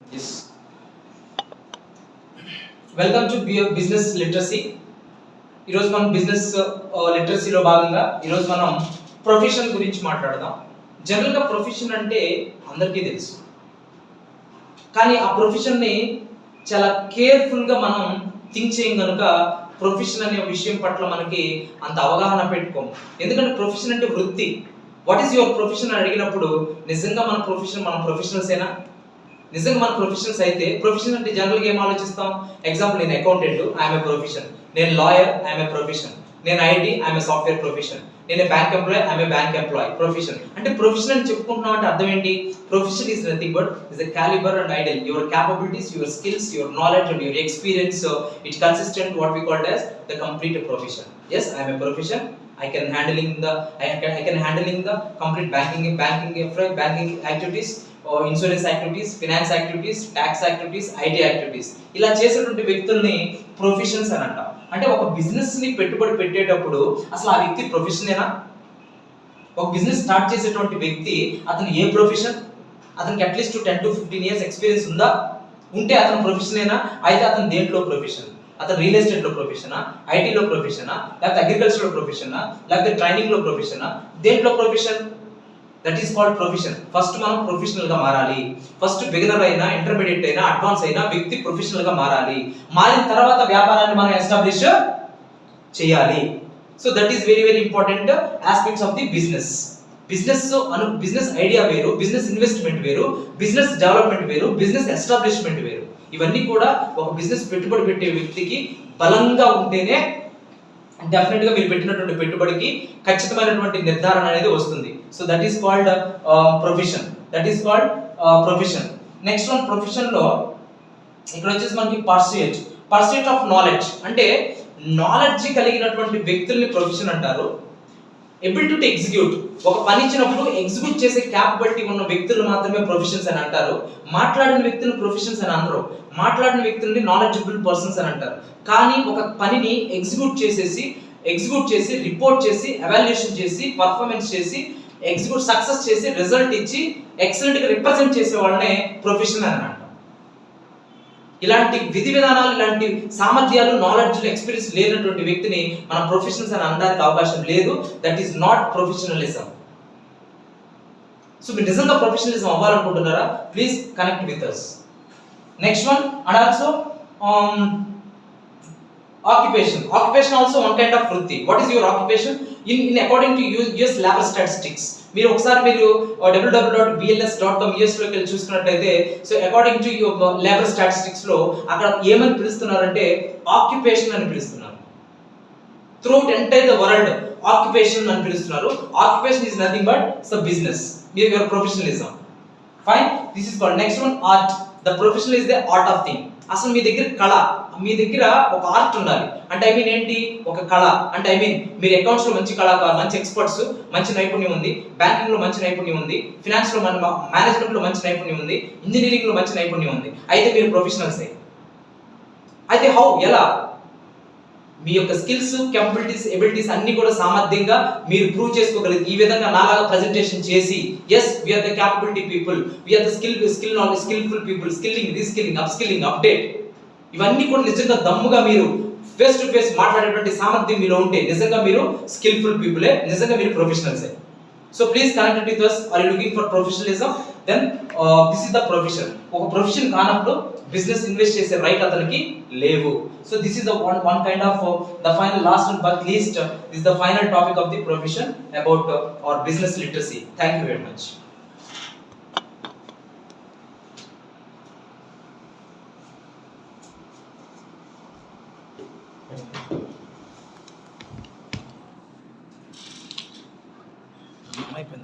Yes welcome to business literacy ఈరోజు మనం business లిటరసీలో uh, భాగంగా ఈరోజు మనం ప్రొఫెషన్ గురించి మాట్లాడదాం. జనరల్గా ప్రొఫెషన్ అంటే అందరికీ తెలుసు. కానీ ఆ ప్రొఫెషన్ని చాలా కేర్ఫుల్గా మనం థింక్ చేయం కనుక ప్రొఫెషన్ అనే విషయం పట్ల మనకి అంత అవగాహన పెట్టుకోము. ఎందుకంటే ప్రొఫెషన్ అంటే వృత్తి. వాట్ ఈస్ యువర్ ప్రొఫెషన్ అని అడిగినప్పుడు నిజంగా మన ప్రొఫెషన్ మన ప్రొఫెషనల్స్ ఏనా? నిజంగా మన ప్రొఫెషన్స్ అయితే ప్రొఫెషన్ అంటే జనరల్గా ఏం ఆలోచిస్తాం? ఎగ్జాంపుల్ నేను అకౌంటెంట్ ఐఎమ్ ఏ ప్రొఫెషన్ నేను లాయర్ ఐఎమ్ ఏ ప్రొఫెషన్ నేను IT I'm a software profession నేను bank employee I'm a bank employee profession అంటే ప్రొఫెషన్ అని చెప్పుకుంటున్నాం అంటే అర్థం ఏంటి? Profession is nothing but is the calibre and idol your capabilities your skills your knowledge and your experience it consistent what we called as the complete profession yes I'm a profession I can handling the I can I can handling the complete banking banking infra- banking activities. Insurance activities finance activities tax activities IT activities. ఇలా చేసేటువంటి వ్యక్తుల్ని professions అని అంటాం. అంటే ఒక బిజినెస్ని పెట్టుబడి పెట్టేటప్పుడు అసలు ఆ వ్యక్తి ప్రొఫెషనేనా? ఒక బిజినెస్ స్టార్ట్ చేసేటువంటి వ్యక్తి అతను ఏ ప్రొఫెషన్? అతనికి at least ten to fifteen years experience ఉందా? ఉంటే అతను ప్రొఫెషనేనా? అయితే అతను దేంట్లో ప్రొఫెషన్? అతను రియల్ ఎస్టేట్లో ప్రొఫెషనా ఐటీలో ప్రొఫెషనా? లేకపోతే అగ్రికల్చర్లో ప్రొఫెషనా? లేకపోతే ట్రైనింగ్లో ప్రొఫెషనా? దేంట్లో profession? That is called profession first మనం ప్రొఫెషనల్గా మారాలి. ఫస్ట్ బిగినర్ అయినా ఇంటర్మీడియట్ అయినా అడ్వాన్స్ అయినా వ్యక్తి ప్రొఫెషనల్గా మారాలి. మారిన తర్వాత వ్యాపారాన్ని మనం ఎస్టాబ్లిష్ చేయాలి. So that is very very important aspects of the business business Anu business idea వేరు బిజినెస్ ఇన్వెస్ట్మెంట్ వేరు బిజినెస్ డెవలప్మెంట్ వేరు బిజినెస్ ఎస్టాబ్లిష్మెంట్ వేరు. ఇవన్నీ కూడా ఒక బిజినెస్ పెట్టుబడి పెట్టే వ్యక్తికి బలంగా ఉంటేనే డెఫినెట్గా మీరు పెట్టినటువంటి పెట్టుబడికి ఖచ్చితమైనటువంటి నిర్ధారణ అనేది వస్తుంది. So that is called profession that is called profession next one ప్రొఫెషన్లో ఇక్కడ వచ్చేసి మనకి పర్సూయేట్ పర్సూయేట్ ఆఫ్ నాలెడ్జ్ అంటే నాలెడ్జ్ కలిగినటువంటి వ్యక్తుల్ని ప్రొఫెషన్ అంటారు. ఎబిలిటీ టు ఎగ్జిక్యూట్ ఒక పని ఇచ్చినప్పుడు ఎగ్జిక్యూట్ చేసే క్యాపబిలిటీ ఉన్న వ్యక్తులు మాత్రమే ప్రొఫెషన్స్ అని అంటారు. మాట్లాడిన వ్యక్తులు ప్రొఫెషన్స్ అని అనరు. మాట్లాడిన వ్యక్తుల్ని నాలెడ్జబుల్ పర్సన్స్ అని అంటారు. కానీ ఒక పనిని ఎగ్జిక్యూట్ చేసేసి ఎగ్జిక్యూట్ చేసి రిపోర్ట్ చేసి అవాల్యుయేషన్ చేసి పర్ఫార్మెన్స్ చేసి ఎగ్జిక్యూట్ సక్సెస్ చేసి రిజల్ట్ ఇచ్చి ఎక్సలెంట్గా రిప్రజెంట్ చేసే వాళ్ళనే ప్రొఫెషన్ అని అంటారు. ఇలాంటి విధి విధానాలు ఇలాంటి సామర్థ్యాలు నాలెడ్జ్ ఎక్స్పీరియన్స్ లేనటువంటి వ్యక్తిని మనం ప్రొఫెషనల్స్ అని అనడానికి అవకాశం లేదు. That is not professionalism so మీరు నిజంగా professionalism అవ్వాలనుకుంటున్నారా? Please connect with us next one and also occupation occupation also one kind of వృత్తి what is your occupation in in according to US labour statistics మీరు ఒకసారి మీరు WW dot BLS dot com యూఎస్లోకి వెళ్ళి చూసుకున్నట్లయితే so according to your labour స్టాటిస్టిక్స్లో అక్కడ ఏమని పిలుస్తున్నారంటే occupation అని పిలుస్తున్నారు. Throughout entire the world occupation అని పిలుస్తున్నారు. ఆక్యుపేషన్ ఇస్ నథింగ్ బట్ స బిజినెస్ మీరు your professionalism fine this is called next one art the professional is the art of thing అసలు మీ దగ్గర కళ మీ దగ్గర ఒక ఆర్ట్ ఉండాలి. అంటే ఐ మీన్ ఏంటి? ఒక కళ. అంటే ఐ మీన్ మీరు అకౌంట్స్లో మంచి కళాకారు మంచి ఎక్స్పర్ట్స్ మంచి నైపుణ్యం ఉంది. బ్యాంకింగ్లో మంచి నైపుణ్యం ఉంది. ఫినాన్స్లో మన మేనేజ్మెంట్లో మంచి నైపుణ్యం ఉంది. ఇంజనీరింగ్లో మంచి నైపుణ్యం ఉంది. అయితే మీరు ప్రొఫెషనల్స్ అయితే హౌ ఎలా? మీ యొక్క స్కిల్స్ కెపబిలిటీస్ ఎబిలిటీస్ అన్ని కూడా సామర్థ్యంగా మీరు ప్రూవ్ చేసుకోగలిగి ఈ విధంగా నాలాగా ప్రెజెంటేషన్ చేసి yes we are the capability people we are the skill skill knowledge skillful people skilling reskilling upskilling update ఇవన్నీ కూడా నిజంగా దమ్ముగా మీరు ఫేస్ టు ఫేస్ మాట్లాడేటువంటి సామర్థ్యం మీలో ఉంటే నిజంగా మీరు స్కిల్ఫుల్ పీపులే నిజంగా మీరు ప్రొఫెషనల్సే so please connect with us are looking for professionalism then this is the profession ఒక ప్రొఫెషన్ కానప్పుడు బిజినెస్ ఇన్వెస్ట్ చేసే రైట్ అతనికి లేవు. So this is the one one kind of the final last and but least this the final topic of the profession about our business literacy thank you very much అయిపోయింది